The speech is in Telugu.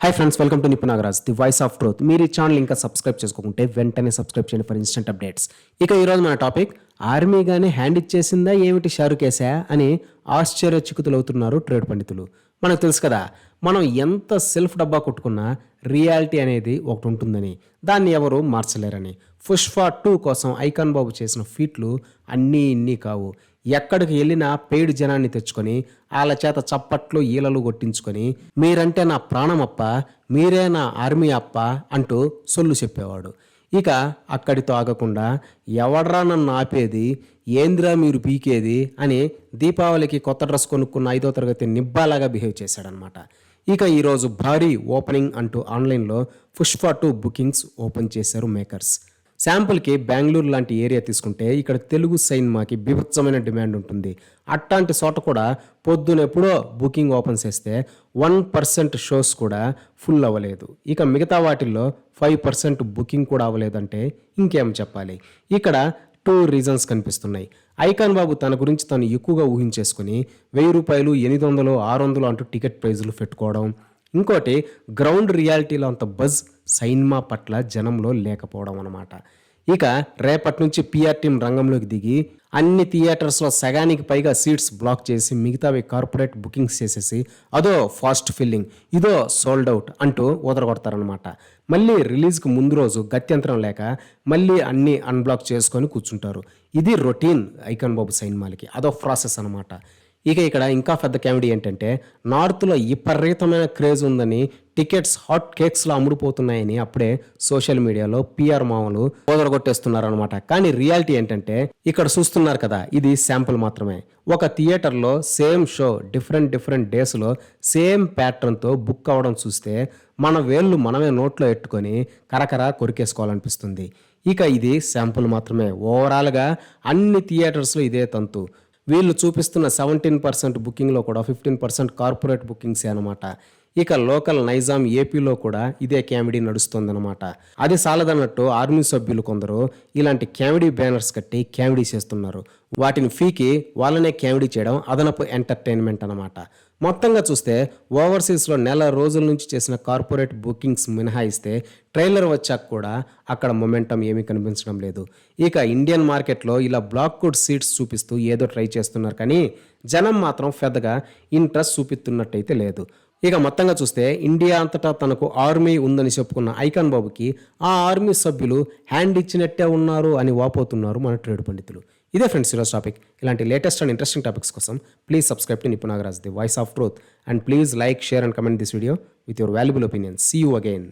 Hi friends welcome to Nipu Nagaraj the voice of truth మీరు ఈ ఛానల్ ఇంకా సబ్స్క్రైబ్ చేసుకోకుంటే వెంటనే సబ్స్క్రైబ్ చేయండి ఫర్ ఇన్స్టెంట్ అప్డేట్స్ ఇక ఈరోజు మన టాపిక్ ఆర్మీగానే హ్యాండ్ ఇచ్చేసిందా ఏమిటి షారుకేసా అని ఆశ్చర్య చిక్కుతులవుతున్నారు ట్రేడ్ పండితులు. మనకు తెలుసు కదా మనం ఎంత సెల్ఫ్ డబ్బా కొట్టుకున్నా రియాలిటీ అనేది ఒకటి ఉంటుందని. దాన్ని ఎవరు మార్చలేరని. పుష్ప టూ కోసం ఐకాన్ బాబు చేసిన ఫీట్లు అన్నీ ఇన్ని కావు. ఎక్కడికి వెళ్ళినా పేడు జనాన్ని తెచ్చుకొని వాళ్ళ చేత చప్పట్లు ఈలలు కొట్టించుకొని మీరంటే నా ప్రాణమప్ప మీరే నా ఆర్మీ అప్ప అంటూ సొల్లు చెప్పేవాడు. ఇక అక్కడితో ఆగకుండా ఎవడ్రా నన్ను ఆపేది? ఏంద్రా మీరు పీకేది? అని దీపావళికి కొత్త డ్రెస్ కొనుక్కున్న ఐదో తరగతి నిబ్బాలాగా బిహేవ్ చేశాడనమాట. ఇక ఈరోజు భారీ ఓపెనింగ్ అంటూ ఆన్లైన్లో పుష్ప టూ బుకింగ్స్ ఓపెన్ చేశారు మేకర్స్. శాంపుల్కి బెంగళూరు లాంటి ఏరియా తీసుకుంటే ఇక్కడ తెలుగు సినిమాకి బీభత్సమైన డిమాండ్ ఉంటుంది. అట్లాంటి చోట కూడా పొద్దున ఎప్పుడో బుకింగ్ ఓపెన్ చేస్తే వన్ పర్సెంట్ షోస్ కూడా ఫుల్ అవ్వలేదు. ఇక మిగతా వాటిల్లో ఫైవ్ పర్సెంట్ బుకింగ్ కూడా అవ్వలేదంటే ఇంకేం చెప్పాలి? ఇక్కడ టూ రీజన్స్ కనిపిస్తున్నాయి. ఐకాన్ బాబు తన గురించి తను ఎక్కువగా ఊహించేసుకుని వెయ్యి రూపాయలు ఎనిమిది వందలు ఆరు వందలు అంటూ టికెట్ ప్రైజులు పెట్టుకోవడం. ఇంకోటి గ్రౌండ్ రియాలిటీలో అంత బజ్ సైన్మా పట్ల జనంలో లేకపోవడం అనమాట ఇక రేపటి నుంచి పిఆర్టీఎం రంగంలోకి దిగి అన్ని థియేటర్స్లో సగానికి పైగా సీట్స్ బ్లాక్ చేసి మిగతావి కార్పొరేట్ బుకింగ్స్ చేసేసి అదో ఫాస్ట్ ఫిల్లింగ్ ఇదో సోల్డ్ అవుట్ అంటూ ఊదరగొడతారనమాట మళ్ళీ రిలీజ్కి ముందు రోజు గత్యంతరం లేక మళ్ళీ అన్ని అన్బ్లాక్ చేసుకొని కూర్చుంటారు. ఇది రొటీన్ ఐకాన్ బాబు సైన్మాలకి అదో ప్రాసెస్ అనమాట ఇక ఇక్కడ ఇంకా పెద్ద కామెడీ ఏంటంటే నార్త్లో విపరీతమైన క్రేజ్ ఉందని టికెట్స్ హాట్ కేక్స్లో అమ్ముడుపోతున్నాయని అప్పుడే సోషల్ మీడియాలో పిఆర్ మామూలు ఓదరగొట్టేస్తున్నారు అనమాట కానీ రియాలిటీ ఏంటంటే ఇక్కడ చూస్తున్నారు కదా ఇది శాంపుల్ మాత్రమే. ఒక థియేటర్లో సేమ్ షో డిఫరెంట్ డిఫరెంట్ డేస్లో సేమ్ ప్యాటర్న్తో బుక్ అవ్వడం చూస్తే మన వేళ్ళు మనమే నోట్లో ఎట్టుకొని కరకర కొరికేసుకోవాలనిపిస్తుంది. ఇక ఇది శాంపుల్ మాత్రమే. ఓవరాల్గా అన్ని థియేటర్స్లో ఇదే తంతు. వీళ్ళు చూపిస్తున్న సెవెంటీన్ పర్సెంట్ బుకింగ్లో కూడా ఫిఫ్టీన్ పర్సెంట్ కార్పొరేట్ బుకింగ్సే అనమాట ఇక లోకల్ నైజాం ఏపీలో కూడా ఇదే కామెడీ నడుస్తుందన్నమాట. అది సాలదన్నట్టు ఆర్మీ సభ్యులు కొందరు ఇలాంటి కామెడీ బ్యానర్స్ కట్టి కామెడీ చేస్తున్నారు. వాటిని ఫీకి వాళ్ళనే కామెడీ చేయడం అదనపు ఎంటర్టైన్మెంట్ అనమాట మొత్తంగా చూస్తే ఓవర్సీస్లో నెల రోజుల నుంచి చేసిన కార్పొరేట్ బుకింగ్స్ మినహాయిస్తే ట్రైలర్ వచ్చాక కూడా అక్కడ మొమెంటం ఏమీ కనిపించడం లేదు. ఇక ఇండియన్ మార్కెట్లో ఇలా బ్లాక్ కోడ్ సీట్స్ చూపిస్తూ ఏదో ట్రై చేస్తున్నారు కానీ జనం మాత్రం పెద్దగా ఇంట్రెస్ట్ చూపిస్తున్నట్టయితే లేదు. ఇక మొత్తంగా చూస్తే ఇండియా అంతటా తనకు ఆర్మీ ఉందని చెప్పుకున్న ఐకాన్ బాబుకి ఆ ఆర్మీ సభ్యులు హ్యాండ్ ఇచ్చినట్టే ఉన్నారు అని వాపోతున్నారు మన ట్రేడ్ పండితులు. ఇదే ఫ్రెండ్స్ ఈరోజు టాపిక్. ఇలాంటి లేటెస్ట్ అండ్ ఇంట్రెస్టింగ్ టాపిక్స్ కోసం please subscribe to Nipuna Nagaraj the voice of truth and please like share and comment this video with your valuable opinion. See you again